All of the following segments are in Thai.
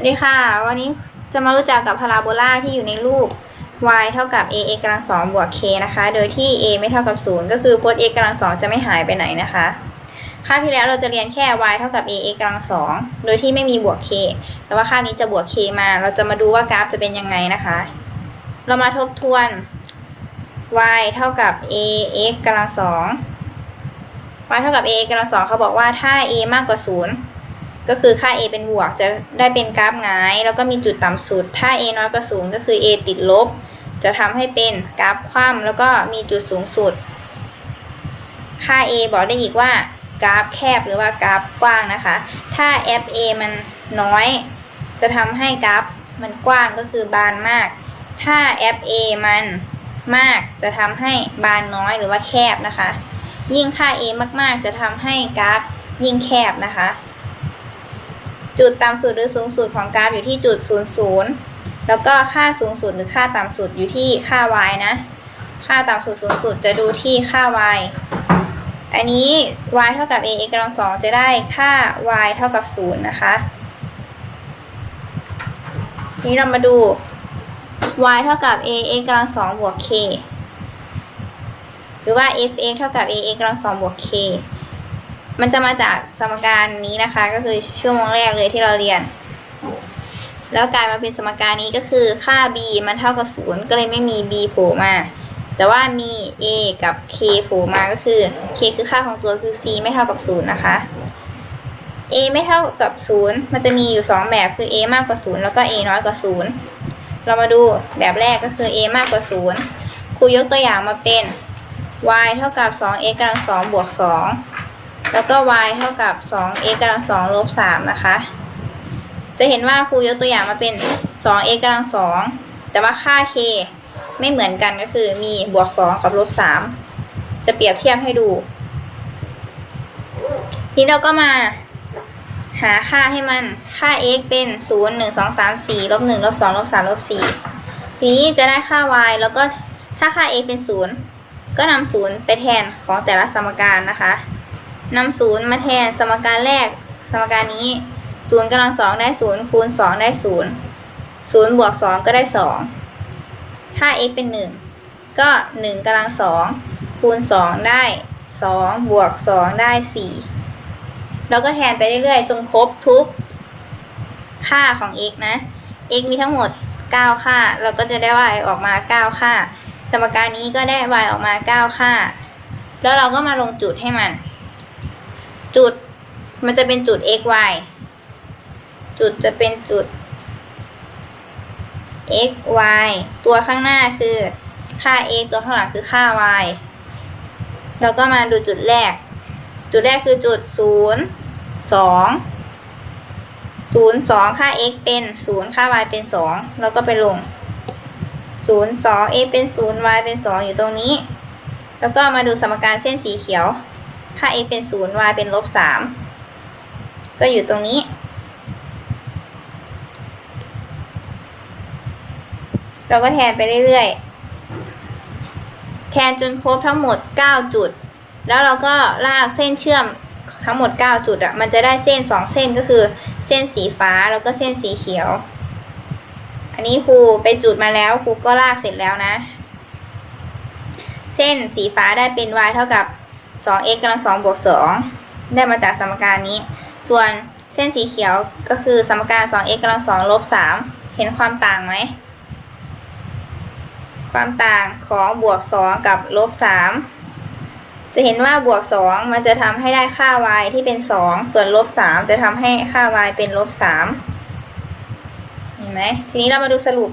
วัสดีค่ะ วันนี้จะมารู้จักกับพาราโบลาที่อยู่ในรูป y เท่ากับ a x กำลังสองบวก k นะคะ โดยที่ a ไม่เท่ากับศูนย์ก็คือพจน์ x กำลังสองจะไม่หายไปไหนนะคะคาบที่แล้วเราจะเรียนแค่ y เท่ากับ a x กำลังสองโดยที่ไม่มีบวก k แต่ว่าคาบนี้จะบวก k มา เราจะมาดูว่ากราฟจะเป็นยังไงนะคะ เรามาทบทวน y เท่ากับ a x กำลังสอง y เท่ากับ a x กำลังสองเขาบอกว่าถ้า a มากกว่าศูนย์ ก็คือค่า a เป็นบวกจะได้เป็นกราฟหงาย แล้วก็มีจุดต่ำสุด ถ้า a น้อยกว่าศูนย์ก็คือ a ติดลบ จะทำให้เป็นกราฟคว่ำแล้วก็มีจุดสูงสุด ค่า a บอกได้อีกว่ากราฟแคบหรือว่ากราฟกว้างนะคะ ถ้า f a มันน้อย จะทำให้กราฟมันกว้างก็คือบานมาก ถ้า f a มันมากจะทำให้บานน้อยหรือว่าแคบนะคะ ยิ่งค่า a มากๆ จะทำให้กราฟยิ่งแคบนะคะ จุดต่ำสุดหรือสูงสุดของกราฟอยู่ที่จุด 00 แล้วก็ค่าสูงสุดหรือค่าต่ำสุดอยู่ที่ค่า y นะ ค่าต่ำสุดสูงสุดจะดูที่ค่า y อันนี้ y เท่ากับ a x กำลังสองจะได้ค่า y เท่ากับ 0 นะคะ นี้เรามาดู y เท่ากับ a x กำลังสองบวก k หรือว่า f x เท่ากับ a x กำลังสองบวก k มันจะมาจากสมการนี้นะคะ ก็คือชั่วโมงแรกเลยที่เราเรียน แล้วกลายมาเป็นสมการนี้ก็คือค่า b มันเท่ากับศูนย์ก็เลยไม่มี b โผล่มา แต่ว่ามี a กับ k โผล่มาก็คือ k คือค่าของตัวคือ c ไม่เท่ากับศูนย์นะคะ a ไม่เท่ากับศูนย์มันจะมีอยู่สองแบบคือ a มากกว่าศูนย์แล้วก็ a น้อยกว่าศูนย์เรามาดูแบบแรกก็คือ a มากกว่าศูนย์ครูยกตัวอย่างมาเป็น y เท่ากับ 2x กำลังสองบวก2 แล้วก็ y เท่ากับ 2x กำลังสองลบ3นะคะ จะเห็นว่าครูยกตัวอย่างมาเป็น 2x กำลังสองแต่ว่าค่า k ไม่เหมือนกันก็คือมีบวก 2 กับลบ 3 จะเปรียบเทียบให้ดู ทีนี้เราก็มาหาค่าให้มัน ค่า x เป็น 0 1 2 3 4ลบ1ลบ2ลบ3ลบ4ทีนี้จะได้ค่า y แล้วก็ถ้าค่า x เป็น 0 ก็นำ0ไปแทนของแต่ละสมการนะคะ นำศูนย์มาแทนสมการแรก สมการนี้ศูนย์กำลังสองได้ศูนย์คูณสองได้ศูนย์ศูนย์บวกสองก็ได้สองถ้า x เป็นหนึ่งก็หนึ่งกำลังสองคูณสองได้สองบวกสองได้สี่แล้วก็แทนไปเรื่อยๆจนครบทุกค่าของ x นะ x มีทั้งหมด 9 ค่า เราก็จะได้ y ออกมา 9 ค่า สมการนี้ก็ได้ y ออกมา 9 ค่า แล้วเราก็มาลงจุดให้มัน จุด มันจะเป็นจุด x y จุดจะเป็นจุด x y ตัวข้างหน้าคือค่า x ตัวข้างหลังคือค่า y เราก็มาดูจุดแรก จุดแรกคือจุด 0 2 0 2 ค่า x เป็น 0 ค่า y เป็น2เราก็ไปลง 0 2 x เป็น 0 y เป็น 2 อยู่ตรงนี้ แล้วก็มาดูสมการเส้นสีเขียว ค่า x เป็น 0 y เป็นลบ 3 ก็อยู่ตรงนี้ เราก็แทนไปเรื่อยๆ แทนจนครบทั้งหมด 9 จุด แล้วเราก็ลากเส้นเชื่อมทั้งหมด 9 จุดอะมันจะได้เส้น 2 เส้นก็คือเส้นสีฟ้าแล้วก็เส้นสีเขียว อันนี้ครูไปจุดมาแล้วครูก็ลากเสร็จแล้วนะ เส้นสีฟ้าได้เป็น y เท่ากับ 2x กำลัง2บวก2ได้มาจากสมการนี้ ส่วนเส้นสีเขียวก็คือสมการ 2x กำลัง2ลบ3เห็นความต่างไหม ความต่างของบวก 2 กับลบ3จะเห็นว่าบวก 2 มันจะทำให้ได้ค่า y ที่เป็น 2 ส่วนลบ 3 จะทำให้ค่า y เป็นลบ3เห็นไหม ทีนี้เรามาดูสรุป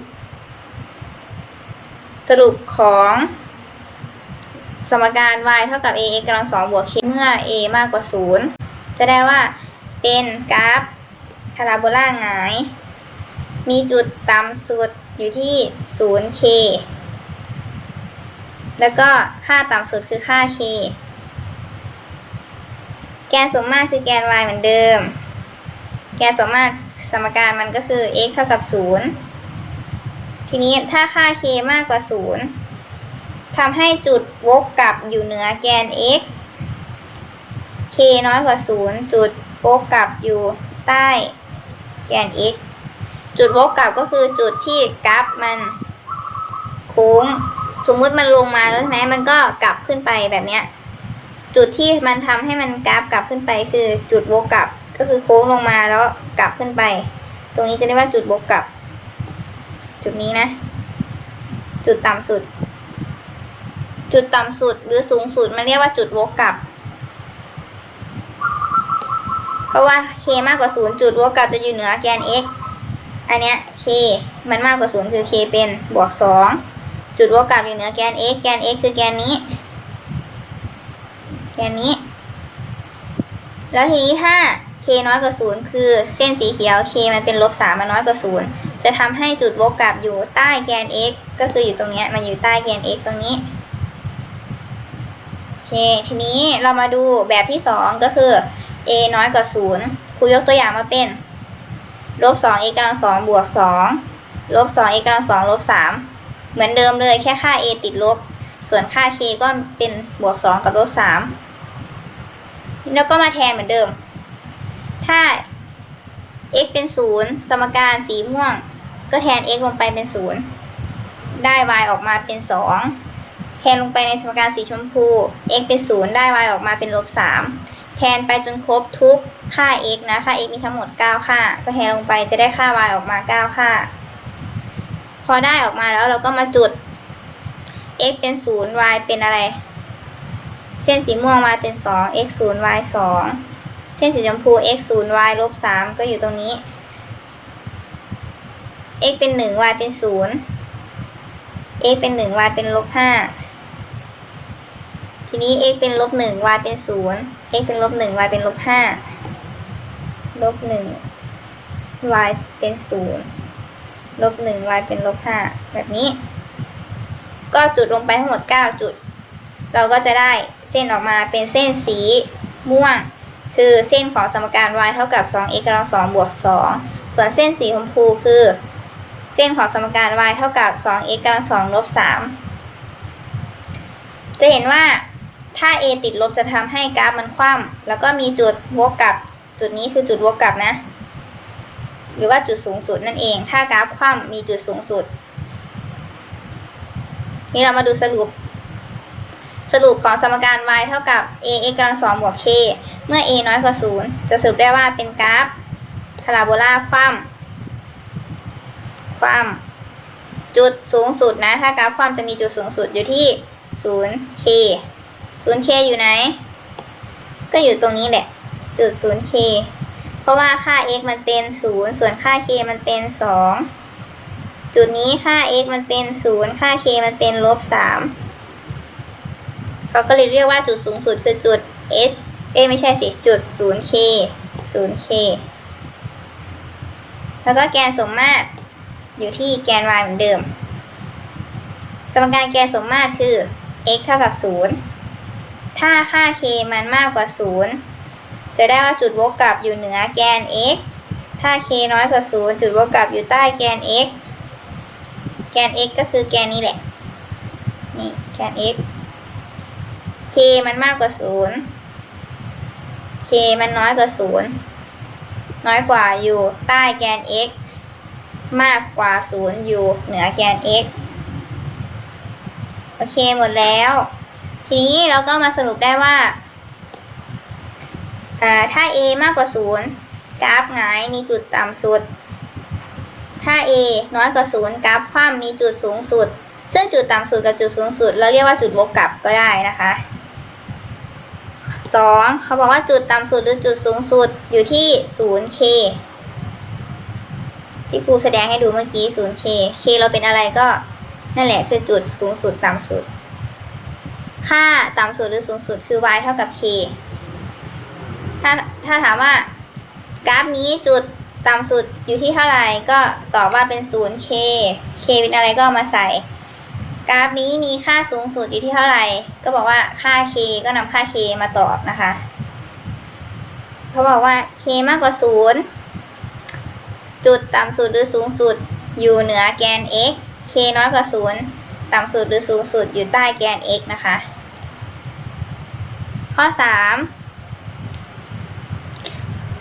สรุปของ สมการ y เท่ากับ ax กำลังสองบวก k เมื่อ a มากกว่า 0 จะได้ว่าเป็นกราฟพาราโบลาหงาย มีจุดต่ำสุดอยู่ที่ 0k แล้วก็ค่าต่ำสุดคือค่า k แกนสมมาตรคือแกน y เหมือนเดิม แกนสมมาตรสมการมันก็คือ x เท่ากับ 0 ทีนี้ถ้าค่า k มากกว่า 0 ทำให้จุดวกกลับอยู่เหนือแกน x k น้อยกว่า 0 จุดวกกลับอยู่ใต้แกน x จุดวกกลับก็คือจุดที่กราฟมันโค้ง สมมติมันลงมาแล้วใช่ไหมมันก็กลับขึ้นไปแบบเนี้ย จุดที่มันทำให้มันกราฟกลับขึ้นไปคือจุดวกกลับ ก็คือโค้งลงมาแล้วกลับขึ้นไป ตรงนี้จะเรียกว่าจุดวกกลับ จุดนี้นะ จุดต่ำสุด จุดต่ำสุดหรือสูงสุด มันเรียกว่าจุดวกกลับ เพราะว่า k มากกว่าศูนย์จุดวกกลับจะอยู่เหนือแกน x อันเนี้ย k มันมากกว่าศูนย์คือ k เป็นบวกสองจุดวกกลับอยู่เหนือแกน x แกน x คือแกนนี้ แกนนี้ แล้วทีนี้ถ้า k น้อยกว่าศูนย์คือเส้นสีเขียว k มันเป็นลบสามมันน้อยกว่าศูนย์จะทำให้จุดวกกลับอยู่ใต้แกน x ก็คืออยู่ตรงเนี้ยมันอยู่ใต้แกน x ตรงนี้ เค ทีนี้เรามาดูแบบที่สองก็คือ a น้อยกว่าศูนย์ครูยกตัวอย่างมาเป็นลบสอง a กำลังสองบวกสองลบสอง a กำลังสองลบสามเหมือนเดิมเลยแค่ค่า a ติดลบ ส่วนค่า k ก็เป็นบวกสองกับลบสามแล้วก็มาแทนเหมือนเดิม ถ้า x เป็นศูนย์สมการสีม่วง ก็แทน x ลงไปเป็นศูนย์ได้ y ออกมาเป็นสอง ทนลงไปในสมการสีชมพู x เป็นศูนย์ได้ y ออกมาเป็นลบสามแทนไปจนครบทุกค่า x นะ ค่า x มีทั้งหมด 9 ค่า ก็แทนลงไปจะได้ค่า y ออกมา 9 ค่า พอได้ออกมาแล้วเราก็มาจุด x เป็น 0 y เป็นอะไร เส้นสีม่วง y เป็น 2 x 0 y 2 เส้นสีชมพู x 0 y ลบ3ก็อยู่ตรงนี้ x เป็น 1 y เป็น 0 x เป็น 1 y เป็นลบ5 ทีนี้ x เป็นลบ1 y เป็น0 x เป็นลบ1 y เป็นลบ5ลบ1 y เป็น0ลบ1 y เป็นลบ5แบบนี้ ก็จุดลงไปทั้งหมด9จุด เราก็จะได้เส้นออกมาเป็นเส้นสีม่วง คือเส้นของสมการ y เท่ากับ 2x กำลัง2บวก 2 ส่วนเส้นสีชมพูคือ เส้นของสมการ y เท่ากับ 2x กำลัง2ลบ3จะเห็นว่า ถ้า a ติดลบจะทำให้กราฟมันคว่ำแล้วก็มีจุดวกกลับ จุดนี้คือจุดวกกลับนะ หรือว่าจุดสูงสุดนั่นเอง ถ้ากราฟคว่ำมีจุดสูงสุด นี่เรามาดูสรุป สรุปของสมการ y เท่ากับ ax กำลัง2บวก k เมื่อ a น้อยกว่า 0 จะสรุปได้ว่าเป็นกราฟพาราโบลาคว่ำคว่ำจุดสูงสุดนะ ถ้ากราฟคว่ำจะมีจุดสูงสุดอยู่ที่ 0k 0k อยู่ไหน ก็อยู่ตรงนี้แหละ จุด 0k เพราะว่าค่า x มันเป็น0ส่วนค่า k มันเป็น2จุดนี้ค่า x มันเป็น0ค่า k มันเป็นลบ3เขาก็เลยเรียกว่าจุดสูงสุดคือจุด s เอ้ไม่ใช่สิจุด 0k 0k แล้วก็แกนสมมาตรอยู่ที่แกน y เหมือนเดิม สมการแกนสมมาตรคือ x เท่ากับ 0 ถ้าค่า k มันมากกว่า 0 จะได้ว่าจุดวกกลับอยู่เหนือแกน x ถ้า k น้อยกว่า 0 จุดวกกลับอยู่ใต้แกน x แกน x ก็คือแกนนี้แหละ นี่แกน x k มันมากกว่า 0 k มันน้อยกว่า 0 น้อยกว่าอยู่ใต้แกน x มากกว่า 0 อยู่เหนือแกน x โอเคหมดแล้ว ทีนี้เราก็มาสรุปได้ว่าถ้า a มากกว่า 0 กราฟหงายมีจุดต่ำสุด ถ้า a น้อยกว่า 0 กราฟคว่ำมีจุดสูงสุด ซึ่งจุดต่ำสุดกับจุดสูงสุด เราเรียกว่าจุดวกกลับก็ได้นะคะสองเขาบอกว่าจุดต่ำสุดหรือจุดสูงสุดอยู่ที่ 0k ที่ครูแสดงให้ดูเมื่อกี้ 0k k เราเป็นอะไรก็นั่นแหละคือจุดสูงสุดต่ำสุด ค่าต่ำสุดหรือสูงสุดคือ y เท่ากับ k ถ้าถ้าถามว่ากราฟนี้จุดต่ำสุดอยู่ที่เท่าไหร่ก็ตอบว่าเป็น 0k k เป็นอะไรก็ามาใส่ กราฟนี้มีค่าสูงสุดอยู่ที่เท่าไหร่ ก็บอกว่าค่า k ก็นำค่า k มาตอบนะคะ เขาบอกว่า k มากกว่า 0 จุดต่ำสุดหรือสูงสุดอยู่เหนือแกน x k น้อยกว่า 0 ต่ำสุดหรือสูงสุดอยู่ใต้แกน x นะคะ ข้อ 3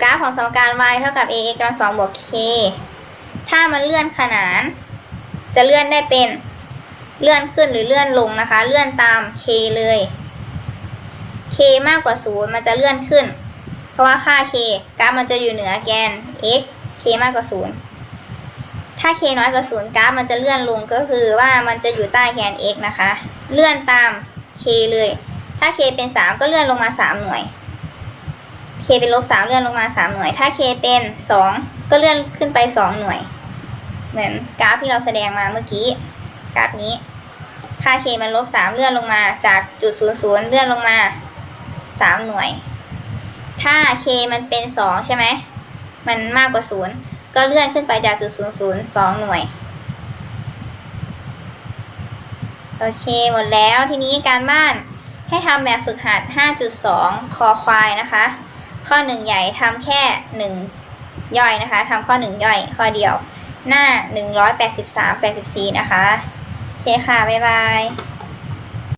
กราฟของสมการ y เท่ากับ ax กำลัง2บวก k ถ้ามันเลื่อนขนาน จะเลื่อนได้เป็นเลื่อนขึ้นหรือเลื่อนลงนะคะ เลื่อนตาม k เลย k มากกว่าศูนย์มันจะเลื่อนขึ้น เพราะว่าค่า k กราฟมันจะอยู่เหนือแกน x k มากกว่าศูนย์ถ้า k น้อยกว่าศูนย์กราฟมันจะเลื่อนลงก็คือว่ามันจะอยู่ใต้แกน x นะคะ เลื่อนตาม k เลย ถ้า k เป็นสามก็เลื่อนลงมาสามหน่วย k เป็นลบสามเลื่อนลงมาสามหน่วย ถ้า k เป็นสองก็เลื่อนขึ้นไปสองหน่วย เหมือนกราฟที่เราแสดงมาเมื่อกี้ กราฟนี้ ค่า k มันลบสามเลื่อนลงมาจากจุดศูนย์ศูนย์เลื่อนลงมาสามหน่วย ถ้า k มันเป็นสองใช่ไหม มันมากกว่าศูนย์ก็เลื่อนขึ้นไปจากจุดศูนย์ศูนย์สองหน่วยโอเค หมดแล้วทีนี้การบ้าน ให้ทำแบบฝึกหัด 5.2 คอควายนะคะ ข้อหนึ่งใหญ่ทำแค่หนึ่งย่อยนะคะทำข้อหนึ่งย่อย ข้อเดียว หน้า 183 84 นะคะ โอเคค่ะ บ๊ายบาย